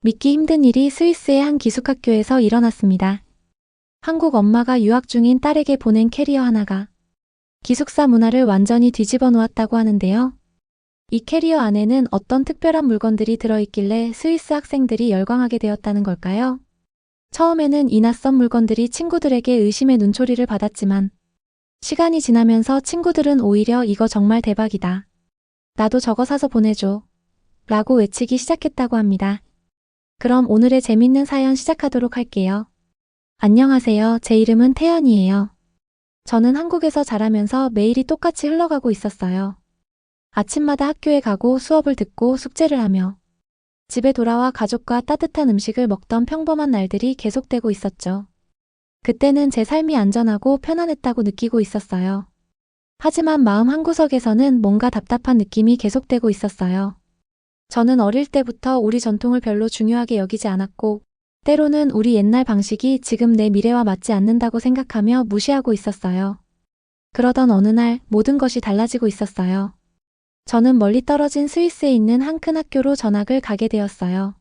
믿기 힘든 일이 스위스의 한 기숙학교에서 일어났습니다. 한국 엄마가 유학 중인 딸에게 보낸 캐리어 하나가 기숙사 문화를 완전히 뒤집어 놓았다고 하는데요. 이 캐리어 안에는 어떤 특별한 물건들이 들어있길래 스위스 학생들이 열광하게 되었다는 걸까요? 처음에는 이 낯선 물건들이 친구들에게 의심의 눈초리를 받았지만 시간이 지나면서 친구들은 오히려 이거 정말 대박이다. 나도 저거 사서 보내줘. 라고 외치기 시작했다고 합니다. 그럼 오늘의 재밌는 사연 시작하도록 할게요. 안녕하세요. 제 이름은 태연이에요. 저는 한국에서 자라면서 매일이 똑같이 흘러가고 있었어요. 아침마다 학교에 가고 수업을 듣고 숙제를 하며 집에 돌아와 가족과 따뜻한 음식을 먹던 평범한 날들이 계속되고 있었죠. 그때는 제 삶이 안전하고 편안했다고 느끼고 있었어요. 하지만 마음 한구석에서는 뭔가 답답한 느낌이 계속되고 있었어요. 저는 어릴 때부터 우리 전통을 별로 중요하게 여기지 않았고, 때로는 우리 옛날 방식이 지금 내 미래와 맞지 않는다고 생각하며 무시하고 있었어요. 그러던 어느 날 모든 것이 달라지고 있었어요. 저는 멀리 떨어진 스위스에 있는 한 큰 학교로 전학을 가게 되었어요.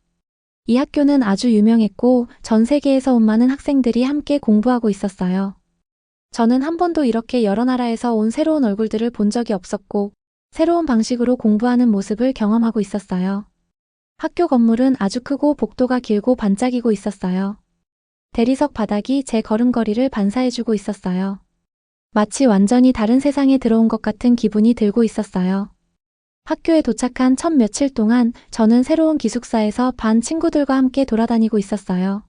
이 학교는 아주 유명했고 전 세계에서 온 많은 학생들이 함께 공부하고 있었어요. 저는 한 번도 이렇게 여러 나라에서 온 새로운 얼굴들을 본 적이 없었고 새로운 방식으로 공부하는 모습을 경험하고 있었어요. 학교 건물은 아주 크고 복도가 길고 반짝이고 있었어요. 대리석 바닥이 제 걸음걸이를 반사해주고 있었어요. 마치 완전히 다른 세상에 들어온 것 같은 기분이 들고 있었어요. 학교에 도착한 첫 며칠 동안 저는 새로운 기숙사에서 반 친구들과 함께 돌아다니고 있었어요.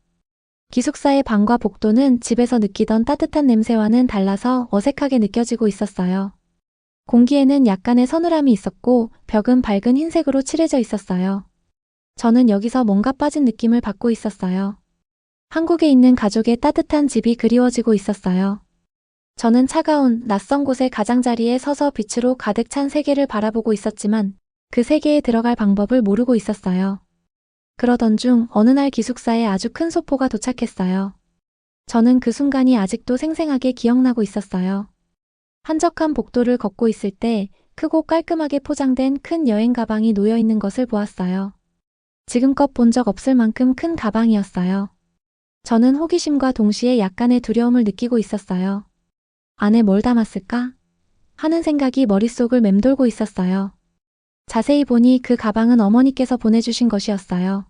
기숙사의 방과 복도는 집에서 느끼던 따뜻한 냄새와는 달라서 어색하게 느껴지고 있었어요. 공기에는 약간의 서늘함이 있었고 벽은 밝은 흰색으로 칠해져 있었어요. 저는 여기서 뭔가 빠진 느낌을 받고 있었어요. 한국에 있는 가족의 따뜻한 집이 그리워지고 있었어요. 저는 차가운 낯선 곳의 가장자리에 서서 빛으로 가득 찬 세계를 바라보고 있었지만 그 세계에 들어갈 방법을 모르고 있었어요. 그러던 중 어느 날 기숙사에 아주 큰 소포가 도착했어요. 저는 그 순간이 아직도 생생하게 기억나고 있었어요. 한적한 복도를 걷고 있을 때 크고 깔끔하게 포장된 큰 여행 가방이 놓여 있는 것을 보았어요. 지금껏 본 적 없을 만큼 큰 가방이었어요. 저는 호기심과 동시에 약간의 두려움을 느끼고 있었어요. 안에 뭘 담았을까? 하는 생각이 머릿속을 맴돌고 있었어요. 자세히 보니 그 가방은 어머니께서 보내주신 것이었어요.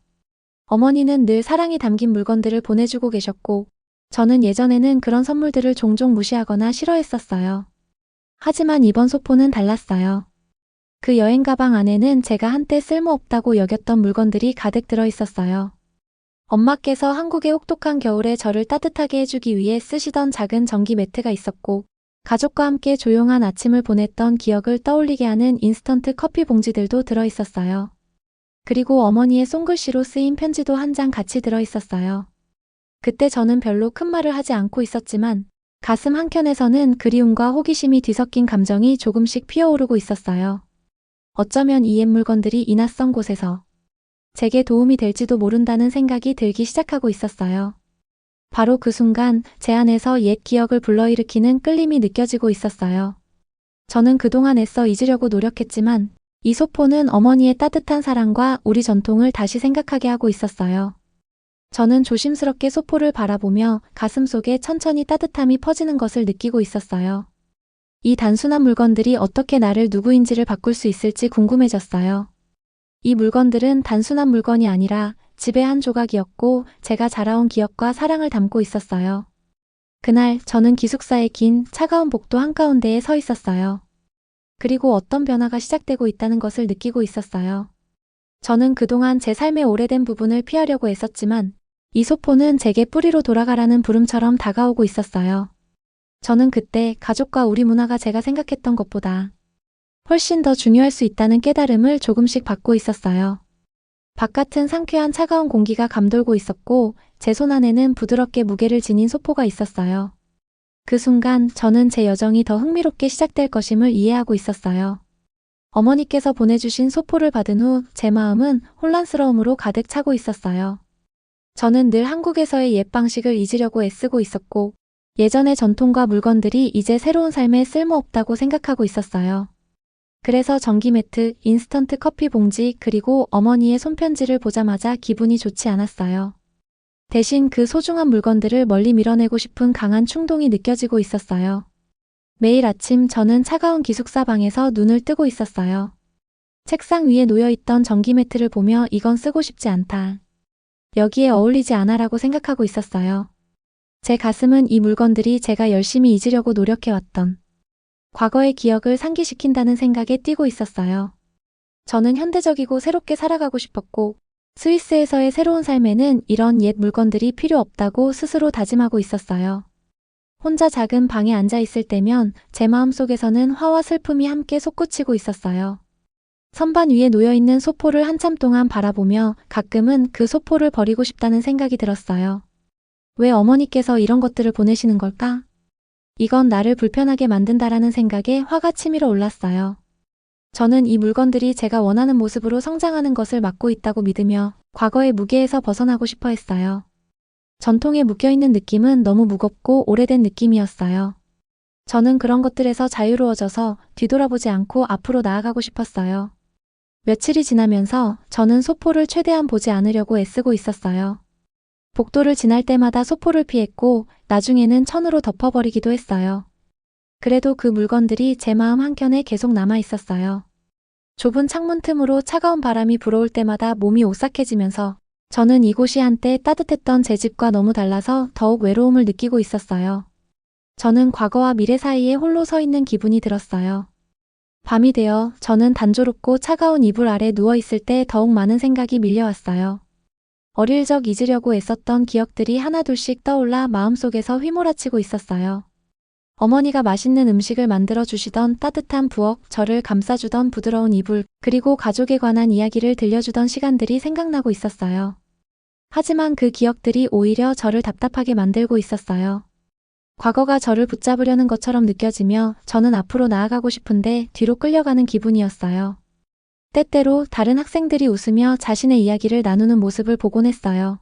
어머니는 늘 사랑이 담긴 물건들을 보내주고 계셨고, 저는 예전에는 그런 선물들을 종종 무시하거나 싫어했었어요. 하지만 이번 소포는 달랐어요. 그 여행 가방 안에는 제가 한때 쓸모없다고 여겼던 물건들이 가득 들어 있었어요. 엄마께서 한국의 혹독한 겨울에 저를 따뜻하게 해주기 위해 쓰시던 작은 전기 매트가 있었고, 가족과 함께 조용한 아침을 보냈던 기억을 떠올리게 하는 인스턴트 커피 봉지들도 들어 있었어요. 그리고 어머니의 손글씨로 쓰인 편지도 한 장 같이 들어 있었어요. 그때 저는 별로 큰 말을 하지 않고 있었지만, 가슴 한켠에서는 그리움과 호기심이 뒤섞인 감정이 조금씩 피어오르고 있었어요. 어쩌면 이 옛 물건들이 이 낯선 곳에서 제게 도움이 될지도 모른다는 생각이 들기 시작하고 있었어요. 바로 그 순간 제 안에서 옛 기억을 불러일으키는 끌림이 느껴지고 있었어요. 저는 그동안 애써 잊으려고 노력했지만 이 소포는 어머니의 따뜻한 사랑과 우리 전통을 다시 생각하게 하고 있었어요. 저는 조심스럽게 소포를 바라보며 가슴 속에 천천히 따뜻함이 퍼지는 것을 느끼고 있었어요. 이 단순한 물건들이 어떻게 나를 누구인지를 바꿀 수 있을지 궁금해졌어요. 이 물건들은 단순한 물건이 아니라 집의 한 조각이었고 제가 자라온 기억과 사랑을 담고 있었어요. 그날 저는 기숙사의 긴 차가운 복도 한가운데에 서 있었어요. 그리고 어떤 변화가 시작되고 있다는 것을 느끼고 있었어요. 저는 그동안 제 삶의 오래된 부분을 피하려고 애썼지만 이 소포는 제게 뿌리로 돌아가라는 부름처럼 다가오고 있었어요. 저는 그때 가족과 우리 문화가 제가 생각했던 것보다 훨씬 더 중요할 수 있다는 깨달음을 조금씩 받고 있었어요. 바깥은 상쾌한 차가운 공기가 감돌고 있었고 제 손 안에는 부드럽게 무게를 지닌 소포가 있었어요. 그 순간 저는 제 여정이 더 흥미롭게 시작될 것임을 이해하고 있었어요. 어머니께서 보내주신 소포를 받은 후 제 마음은 혼란스러움으로 가득 차고 있었어요. 저는 늘 한국에서의 옛 방식을 잊으려고 애쓰고 있었고 예전의 전통과 물건들이 이제 새로운 삶에 쓸모없다고 생각하고 있었어요. 그래서 전기 매트, 인스턴트 커피 봉지, 그리고 어머니의 손편지를 보자마자 기분이 좋지 않았어요. 대신 그 소중한 물건들을 멀리 밀어내고 싶은 강한 충동이 느껴지고 있었어요. 매일 아침 저는 차가운 기숙사 방에서 눈을 뜨고 있었어요. 책상 위에 놓여있던 전기 매트를 보며 이건 쓰고 싶지 않다. 여기에 어울리지 않아라고 생각하고 있었어요. 제 가슴은 이 물건들이 제가 열심히 잊으려고 노력해왔던 과거의 기억을 상기시킨다는 생각에 뛰고 있었어요. 저는 현대적이고 새롭게 살아가고 싶었고 스위스에서의 새로운 삶에는 이런 옛 물건들이 필요 없다고 스스로 다짐하고 있었어요. 혼자 작은 방에 앉아 있을 때면 제 마음 속에서는 화와 슬픔이 함께 솟구치고 있었어요. 선반 위에 놓여 있는 소포를 한참 동안 바라보며 가끔은 그 소포를 버리고 싶다는 생각이 들었어요. 왜 어머니께서 이런 것들을 보내시는 걸까? 이건 나를 불편하게 만든다라는 생각에 화가 치밀어 올랐어요. 저는 이 물건들이 제가 원하는 모습으로 성장하는 것을 막고 있다고 믿으며 과거의 무게에서 벗어나고 싶어 했어요. 전통에 묶여있는 느낌은 너무 무겁고 오래된 느낌이었어요. 저는 그런 것들에서 자유로워져서 뒤돌아보지 않고 앞으로 나아가고 싶었어요. 며칠이 지나면서 저는 소포를 최대한 보지 않으려고 애쓰고 있었어요. 복도를 지날 때마다 소포를 피했고 나중에는 천으로 덮어버리기도 했어요. 그래도 그 물건들이 제 마음 한켠에 계속 남아 있었어요. 좁은 창문 틈으로 차가운 바람이 불어올 때마다 몸이 오싹해지면서 저는 이곳이 한때 따뜻했던 제 집과 너무 달라서 더욱 외로움을 느끼고 있었어요. 저는 과거와 미래 사이에 홀로 서 있는 기분이 들었어요. 밤이 되어 저는 단조롭고 차가운 이불 아래 누워 있을 때 더욱 많은 생각이 밀려왔어요. 어릴 적 잊으려고 애썼던 기억들이 하나둘씩 떠올라 마음속에서 휘몰아치고 있었어요. 어머니가 맛있는 음식을 만들어 주시던 따뜻한 부엌, 저를 감싸주던 부드러운 이불, 그리고 가족에 관한 이야기를 들려주던 시간들이 생각나고 있었어요. 하지만 그 기억들이 오히려 저를 답답하게 만들고 있었어요. 과거가 저를 붙잡으려는 것처럼 느껴지며 저는 앞으로 나아가고 싶은데 뒤로 끌려가는 기분이었어요. 때때로 다른 학생들이 웃으며 자신의 이야기를 나누는 모습을 보곤 했어요.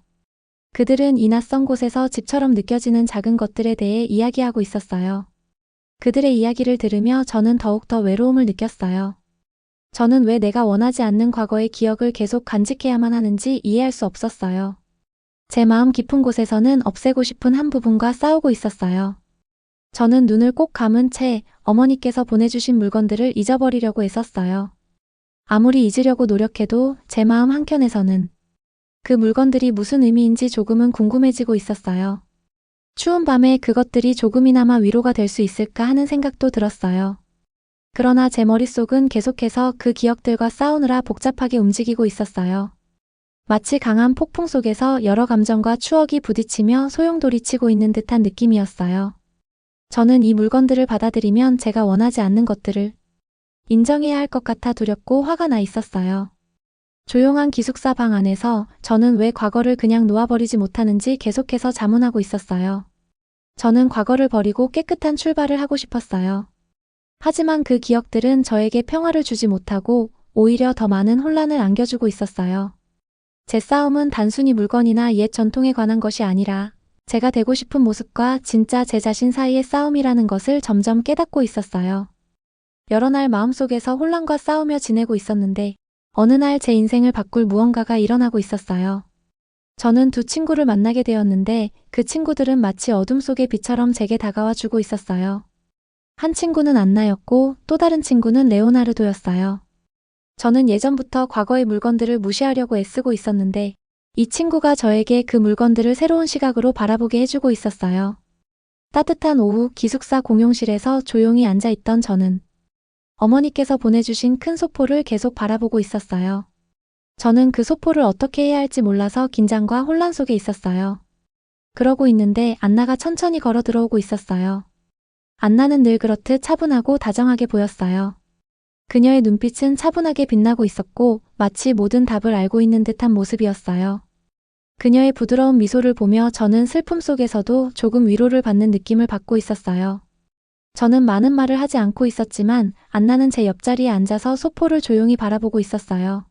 그들은 이 낯선 곳에서 집처럼 느껴지는 작은 것들에 대해 이야기하고 있었어요. 그들의 이야기를 들으며 저는 더욱더 외로움을 느꼈어요. 저는 왜 내가 원하지 않는 과거의 기억을 계속 간직해야만 하는지 이해할 수 없었어요. 제 마음 깊은 곳에서는 없애고 싶은 한 부분과 싸우고 있었어요. 저는 눈을 꼭 감은 채 어머니께서 보내주신 물건들을 잊어버리려고 애썼어요. 아무리 잊으려고 노력해도 제 마음 한켠에서는 그 물건들이 무슨 의미인지 조금은 궁금해지고 있었어요. 추운 밤에 그것들이 조금이나마 위로가 될 수 있을까 하는 생각도 들었어요. 그러나 제 머릿속은 계속해서 그 기억들과 싸우느라 복잡하게 움직이고 있었어요. 마치 강한 폭풍 속에서 여러 감정과 추억이 부딪히며 소용돌이치고 있는 듯한 느낌이었어요. 저는 이 물건들을 받아들이면 제가 원하지 않는 것들을 인정해야 할 것 같아 두렵고 화가 나 있었어요. 조용한 기숙사 방 안에서 저는 왜 과거를 그냥 놓아버리지 못하는지 계속해서 자문하고 있었어요. 저는 과거를 버리고 깨끗한 출발을 하고 싶었어요. 하지만 그 기억들은 저에게 평화를 주지 못하고 오히려 더 많은 혼란을 안겨주고 있었어요. 제 싸움은 단순히 물건이나 옛 전통에 관한 것이 아니라 제가 되고 싶은 모습과 진짜 제 자신 사이의 싸움이라는 것을 점점 깨닫고 있었어요. 여러 날 마음속에서 혼란과 싸우며 지내고 있었는데 어느 날 제 인생을 바꿀 무언가가 일어나고 있었어요. 저는 두 친구를 만나게 되었는데 그 친구들은 마치 어둠 속의 빛처럼 제게 다가와 주고 있었어요. 한 친구는 안나였고 또 다른 친구는 레오나르도였어요. 저는 예전부터 과거의 물건들을 무시하려고 애쓰고 있었는데 이 친구가 저에게 그 물건들을 새로운 시각으로 바라보게 해주고 있었어요. 따뜻한 오후 기숙사 공용실에서 조용히 앉아 있던 저는 어머니께서 보내주신 큰 소포를 계속 바라보고 있었어요. 저는 그 소포를 어떻게 해야 할지 몰라서 긴장과 혼란 속에 있었어요. 그러고 있는데 안나가 천천히 걸어 들어오고 있었어요. 안나는 늘 그렇듯 차분하고 다정하게 보였어요. 그녀의 눈빛은 차분하게 빛나고 있었고 마치 모든 답을 알고 있는 듯한 모습이었어요. 그녀의 부드러운 미소를 보며 저는 슬픔 속에서도 조금 위로를 받는 느낌을 받고 있었어요. 저는 많은 말을 하지 않고 있었지만 안나는 제 옆자리에 앉아서 소포를 조용히 바라보고 있었어요.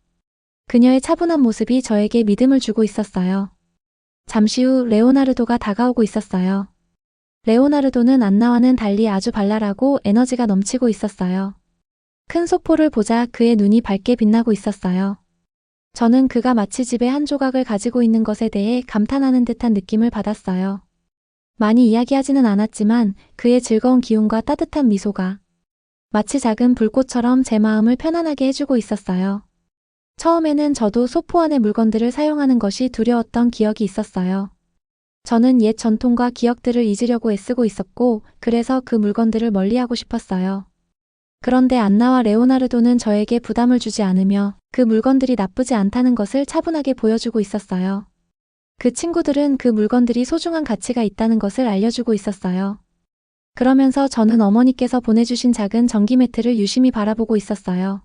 그녀의 차분한 모습이 저에게 믿음을 주고 있었어요. 잠시 후 레오나르도가 다가오고 있었어요. 레오나르도는 안나와는 달리 아주 발랄하고 에너지가 넘치고 있었어요. 큰 소포를 보자 그의 눈이 밝게 빛나고 있었어요. 저는 그가 마치 집에 한 조각을 가지고 있는 것에 대해 감탄하는 듯한 느낌을 받았어요. 많이 이야기하지는 않았지만 그의 즐거운 기운과 따뜻한 미소가 마치 작은 불꽃처럼 제 마음을 편안하게 해주고 있었어요. 처음에는 저도 소포 안의 물건들을 사용하는 것이 두려웠던 기억이 있었어요. 저는 옛 전통과 기억들을 잊으려고 애쓰고 있었고, 그래서 그 물건들을 멀리하고 싶었어요. 그런데 안나와 레오나르도는 저에게 부담을 주지 않으며 그 물건들이 나쁘지 않다는 것을 차분하게 보여주고 있었어요. 그 친구들은 그 물건들이 소중한 가치가 있다는 것을 알려주고 있었어요. 그러면서 저는 어머니께서 보내주신 작은 전기 매트를 유심히 바라보고 있었어요.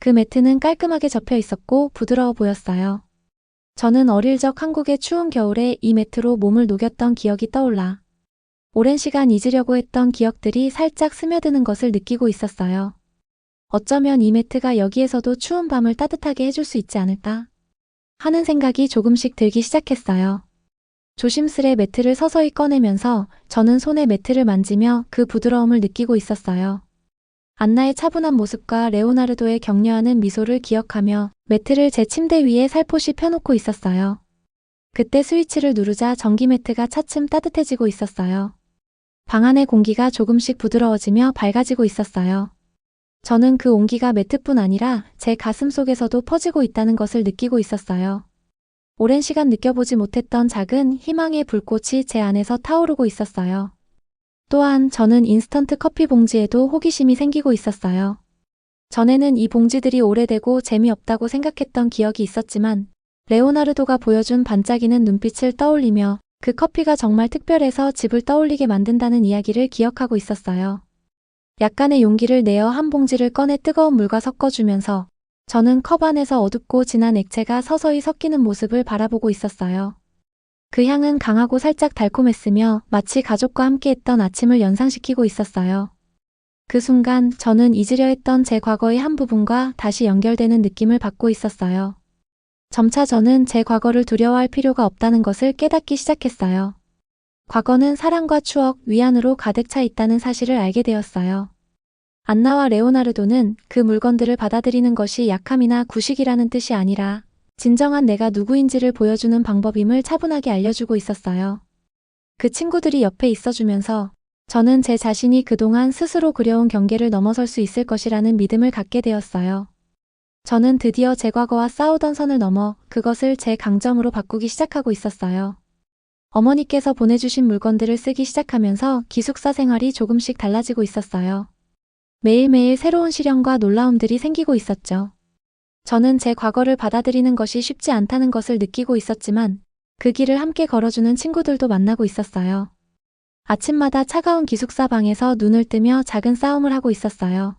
그 매트는 깔끔하게 접혀 있었고 부드러워 보였어요. 저는 어릴 적 한국의 추운 겨울에 이 매트로 몸을 녹였던 기억이 떠올라 오랜 시간 잊으려고 했던 기억들이 살짝 스며드는 것을 느끼고 있었어요. 어쩌면 이 매트가 여기에서도 추운 밤을 따뜻하게 해줄 수 있지 않을까 하는 생각이 조금씩 들기 시작했어요. 조심스레 매트를 서서히 꺼내면서 저는 손에 매트를 만지며 그 부드러움을 느끼고 있었어요. 안나의 차분한 모습과 레오나르도의 격려하는 미소를 기억하며 매트를 제 침대 위에 살포시 펴놓고 있었어요. 그때 스위치를 누르자 전기 매트가 차츰 따뜻해지고 있었어요. 방 안의 공기가 조금씩 부드러워지며 밝아지고 있었어요. 저는 그 온기가 매트뿐 아니라 제 가슴 속에서도 퍼지고 있다는 것을 느끼고 있었어요. 오랜 시간 느껴보지 못했던 작은 희망의 불꽃이 제 안에서 타오르고 있었어요. 또한 저는 인스턴트 커피 봉지에도 호기심이 생기고 있었어요. 전에는 이 봉지들이 오래되고 재미없다고 생각했던 기억이 있었지만 레오나르도가 보여준 반짝이는 눈빛을 떠올리며 그 커피가 정말 특별해서 집을 떠올리게 만든다는 이야기를 기억하고 있었어요. 약간의 용기를 내어 한 봉지를 꺼내 뜨거운 물과 섞어주면서 저는 컵 안에서 어둡고 진한 액체가 서서히 섞이는 모습을 바라보고 있었어요. 그 향은 강하고 살짝 달콤했으며 마치 가족과 함께했던 아침을 연상시키고 있었어요. 그 순간 저는 잊으려 했던 제 과거의 한 부분과 다시 연결되는 느낌을 받고 있었어요. 점차 저는 제 과거를 두려워할 필요가 없다는 것을 깨닫기 시작했어요. 과거는 사랑과 추억, 위안으로 가득 차 있다는 사실을 알게 되었어요. 안나와 레오나르도는 그 물건들을 받아들이는 것이 약함이나 구식이라는 뜻이 아니라 진정한 내가 누구인지를 보여주는 방법임을 차분하게 알려주고 있었어요. 그 친구들이 옆에 있어주면서 저는 제 자신이 그동안 스스로 그려온 경계를 넘어설 수 있을 것이라는 믿음을 갖게 되었어요. 저는 드디어 제 과거와 싸우던 선을 넘어 그것을 제 강점으로 바꾸기 시작하고 있었어요. 어머니께서 보내주신 물건들을 쓰기 시작하면서 기숙사 생활이 조금씩 달라지고 있었어요. 매일매일 새로운 시련과 놀라움들이 생기고 있었죠. 저는 제 과거를 받아들이는 것이 쉽지 않다는 것을 느끼고 있었지만 그 길을 함께 걸어주는 친구들도 만나고 있었어요. 아침마다 차가운 기숙사 방에서 눈을 뜨며 작은 싸움을 하고 있었어요.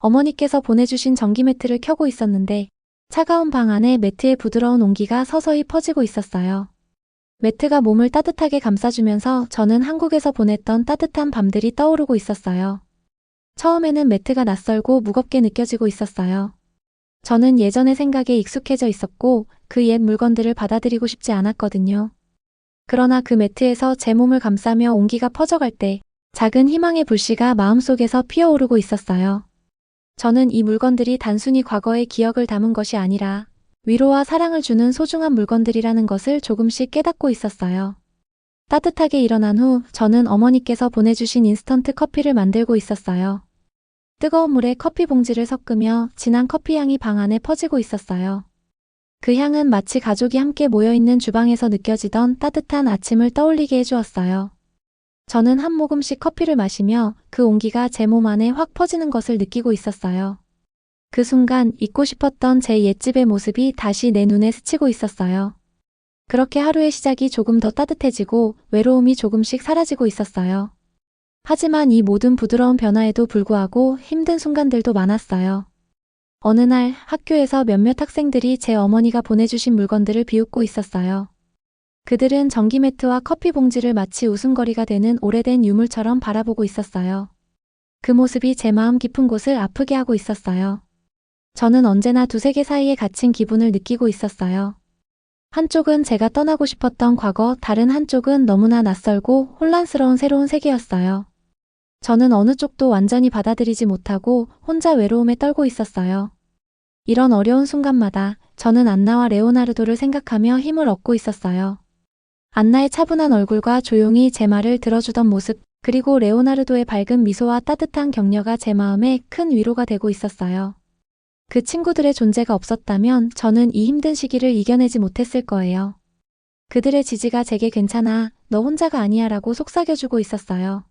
어머니께서 보내주신 전기 매트를 켜고 있었는데 차가운 방 안에 매트의 부드러운 온기가 서서히 퍼지고 있었어요. 매트가 몸을 따뜻하게 감싸주면서 저는 한국에서 보냈던 따뜻한 밤들이 떠오르고 있었어요. 처음에는 매트가 낯설고 무겁게 느껴지고 있었어요. 저는 예전의 생각에 익숙해져 있었고 그 옛 물건들을 받아들이고 싶지 않았거든요. 그러나 그 매트에서 제 몸을 감싸며 온기가 퍼져갈 때 작은 희망의 불씨가 마음속에서 피어오르고 있었어요. 저는 이 물건들이 단순히 과거의 기억을 담은 것이 아니라 위로와 사랑을 주는 소중한 물건들이라는 것을 조금씩 깨닫고 있었어요. 따뜻하게 일어난 후 저는 어머니께서 보내주신 인스턴트 커피를 만들고 있었어요. 뜨거운 물에 커피 봉지를 섞으며 진한 커피 향이 방 안에 퍼지고 있었어요. 그 향은 마치 가족이 함께 모여있는 주방에서 느껴지던 따뜻한 아침을 떠올리게 해주었어요. 저는 한 모금씩 커피를 마시며 그 온기가 제 몸 안에 확 퍼지는 것을 느끼고 있었어요. 그 순간 잊고 싶었던 제 옛집의 모습이 다시 내 눈에 스치고 있었어요. 그렇게 하루의 시작이 조금 더 따뜻해지고 외로움이 조금씩 사라지고 있었어요. 하지만 이 모든 부드러운 변화에도 불구하고 힘든 순간들도 많았어요. 어느 날 학교에서 몇몇 학생들이 제 어머니가 보내주신 물건들을 비웃고 있었어요. 그들은 전기 매트와 커피 봉지를 마치 웃음거리가 되는 오래된 유물처럼 바라보고 있었어요. 그 모습이 제 마음 깊은 곳을 아프게 하고 있었어요. 저는 언제나 두 세계 사이에 갇힌 기분을 느끼고 있었어요. 한쪽은 제가 떠나고 싶었던 과거, 다른 한쪽은 너무나 낯설고 혼란스러운 새로운 세계였어요. 저는 어느 쪽도 완전히 받아들이지 못하고 혼자 외로움에 떨고 있었어요. 이런 어려운 순간마다 저는 안나와 레오나르도를 생각하며 힘을 얻고 있었어요. 안나의 차분한 얼굴과 조용히 제 말을 들어주던 모습, 그리고 레오나르도의 밝은 미소와 따뜻한 격려가 제 마음에 큰 위로가 되고 있었어요. 그 친구들의 존재가 없었다면 저는 이 힘든 시기를 이겨내지 못했을 거예요. 그들의 지지가 제게 괜찮아, 너 혼자가 아니야 라고 속삭여주고 있었어요.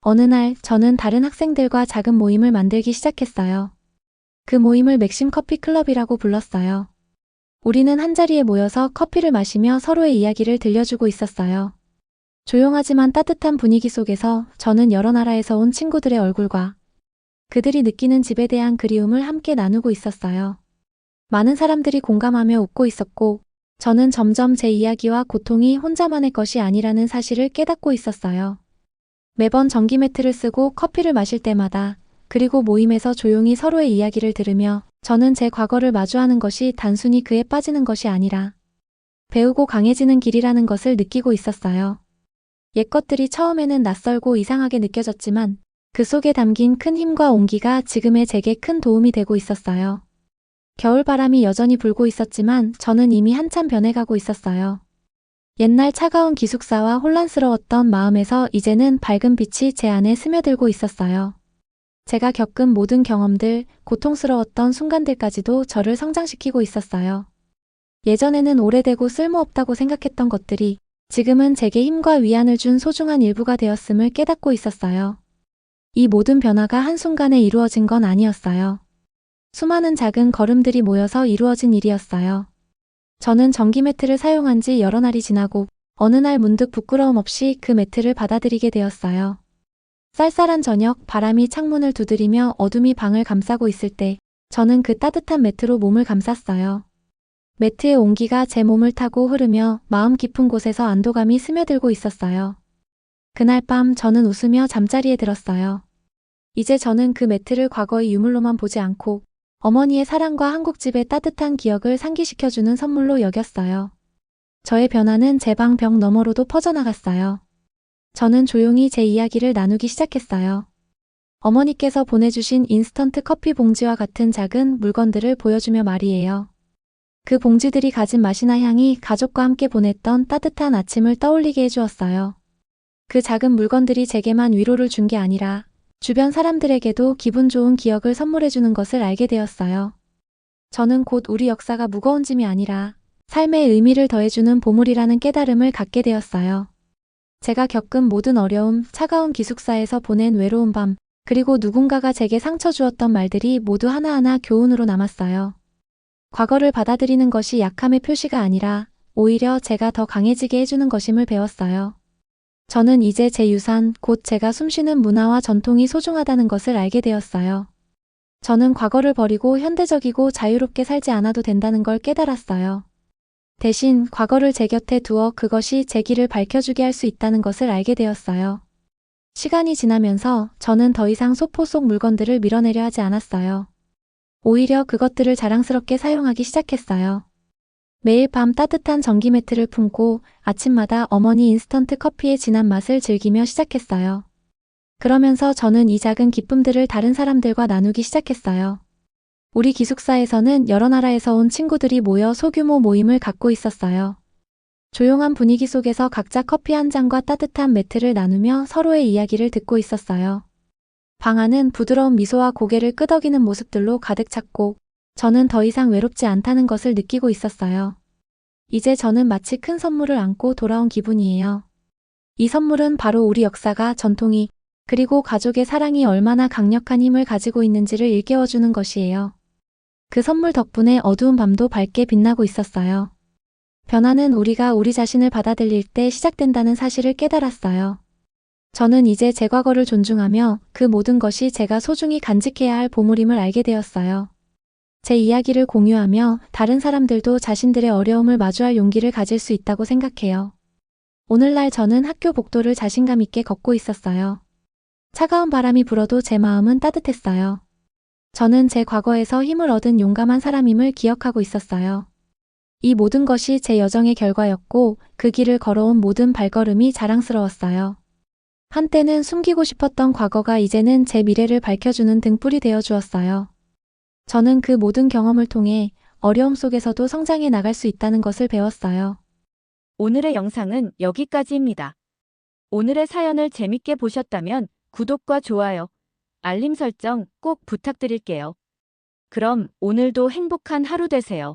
어느 날 저는 다른 학생들과 작은 모임을 만들기 시작했어요. 그 모임을 맥심 커피 클럽이라고 불렀어요. 우리는 한자리에 모여서 커피를 마시며 서로의 이야기를 들려주고 있었어요. 조용하지만 따뜻한 분위기 속에서 저는 여러 나라에서 온 친구들의 얼굴과 그들이 느끼는 집에 대한 그리움을 함께 나누고 있었어요. 많은 사람들이 공감하며 웃고 있었고, 저는 점점 제 이야기와 고통이 혼자만의 것이 아니라는 사실을 깨닫고 있었어요. 매번 전기 매트를 쓰고 커피를 마실 때마다, 그리고 모임에서 조용히 서로의 이야기를 들으며, 저는 제 과거를 마주하는 것이 단순히 그에 빠지는 것이 아니라, 배우고 강해지는 길이라는 것을 느끼고 있었어요. 옛 것들이 처음에는 낯설고 이상하게 느껴졌지만, 그 속에 담긴 큰 힘과 온기가 지금의 제게 큰 도움이 되고 있었어요. 겨울바람이 여전히 불고 있었지만 저는 이미 한참 변해가고 있었어요. 옛날 차가운 기숙사와 혼란스러웠던 마음에서 이제는 밝은 빛이 제 안에 스며들고 있었어요. 제가 겪은 모든 경험들, 고통스러웠던 순간들까지도 저를 성장시키고 있었어요. 예전에는 오래되고 쓸모없다고 생각했던 것들이 지금은 제게 힘과 위안을 준 소중한 일부가 되었음을 깨닫고 있었어요. 이 모든 변화가 한순간에 이루어진 건 아니었어요. 수많은 작은 걸음들이 모여서 이루어진 일이었어요. 저는 전기 매트를 사용한 지 여러 날이 지나고 어느 날 문득 부끄러움 없이 그 매트를 받아들이게 되었어요. 쌀쌀한 저녁 바람이 창문을 두드리며 어둠이 방을 감싸고 있을 때 저는 그 따뜻한 매트로 몸을 감쌌어요. 매트의 온기가 제 몸을 타고 흐르며 마음 깊은 곳에서 안도감이 스며들고 있었어요. 그날 밤 저는 웃으며 잠자리에 들었어요. 이제 저는 그 매트를 과거의 유물로만 보지 않고 어머니의 사랑과 한국집의 따뜻한 기억을 상기시켜주는 선물로 여겼어요. 저의 변화는 제 방 벽 너머로도 퍼져나갔어요. 저는 조용히 제 이야기를 나누기 시작했어요. 어머니께서 보내주신 인스턴트 커피 봉지와 같은 작은 물건들을 보여주며 말이에요. 그 봉지들이 가진 맛이나 향이 가족과 함께 보냈던 따뜻한 아침을 떠올리게 해주었어요. 그 작은 물건들이 제게만 위로를 준 게 아니라 주변 사람들에게도 기분 좋은 기억을 선물해주는 것을 알게 되었어요. 저는 곧 우리 역사가 무거운 짐이 아니라 삶의 의미를 더해주는 보물이라는 깨달음을 갖게 되었어요. 제가 겪은 모든 어려움, 차가운 기숙사에서 보낸 외로운 밤, 그리고 누군가가 제게 상처 주었던 말들이 모두 하나하나 교훈으로 남았어요. 과거를 받아들이는 것이 약함의 표시가 아니라 오히려 제가 더 강해지게 해주는 것임을 배웠어요. 저는 이제 제 유산, 곧 제가 숨쉬는 문화와 전통이 소중하다는 것을 알게 되었어요. 저는 과거를 버리고 현대적이고 자유롭게 살지 않아도 된다는 걸 깨달았어요. 대신 과거를 제 곁에 두어 그것이 제 길을 밝혀주게 할 수 있다는 것을 알게 되었어요. 시간이 지나면서 저는 더 이상 소포 속 물건들을 밀어내려 하지 않았어요. 오히려 그것들을 자랑스럽게 사용하기 시작했어요. 매일 밤 따뜻한 전기 매트를 품고 아침마다 어머니 인스턴트 커피의 진한 맛을 즐기며 시작했어요. 그러면서 저는 이 작은 기쁨들을 다른 사람들과 나누기 시작했어요. 우리 기숙사에서는 여러 나라에서 온 친구들이 모여 소규모 모임을 갖고 있었어요. 조용한 분위기 속에서 각자 커피 한 잔과 따뜻한 매트를 나누며 서로의 이야기를 듣고 있었어요. 방 안은 부드러운 미소와 고개를 끄덕이는 모습들로 가득 찼고 저는 더 이상 외롭지 않다는 것을 느끼고 있었어요. 이제 저는 마치 큰 선물을 안고 돌아온 기분이에요. 이 선물은 바로 우리 역사가 전통이 그리고 가족의 사랑이 얼마나 강력한 힘을 가지고 있는지를 일깨워주는 것이에요. 그 선물 덕분에 어두운 밤도 밝게 빛나고 있었어요. 변화는 우리가 우리 자신을 받아들일 때 시작된다는 사실을 깨달았어요. 저는 이제 제 과거를 존중하며 그 모든 것이 제가 소중히 간직해야 할 보물임을 알게 되었어요. 제 이야기를 공유하며 다른 사람들도 자신들의 어려움을 마주할 용기를 가질 수 있다고 생각해요. 오늘날 저는 학교 복도를 자신감 있게 걷고 있었어요. 차가운 바람이 불어도 제 마음은 따뜻했어요. 저는 제 과거에서 힘을 얻은 용감한 사람임을 기억하고 있었어요. 이 모든 것이 제 여정의 결과였고 그 길을 걸어온 모든 발걸음이 자랑스러웠어요. 한때는 숨기고 싶었던 과거가 이제는 제 미래를 밝혀주는 등불이 되어 주었어요. 저는 그 모든 경험을 통해 어려움 속에서도 성장해 나갈 수 있다는 것을 배웠어요. 오늘의 영상은 여기까지입니다. 오늘의 사연을 재밌게 보셨다면 구독과 좋아요, 알림 설정 꼭 부탁드릴게요. 그럼 오늘도 행복한 하루 되세요.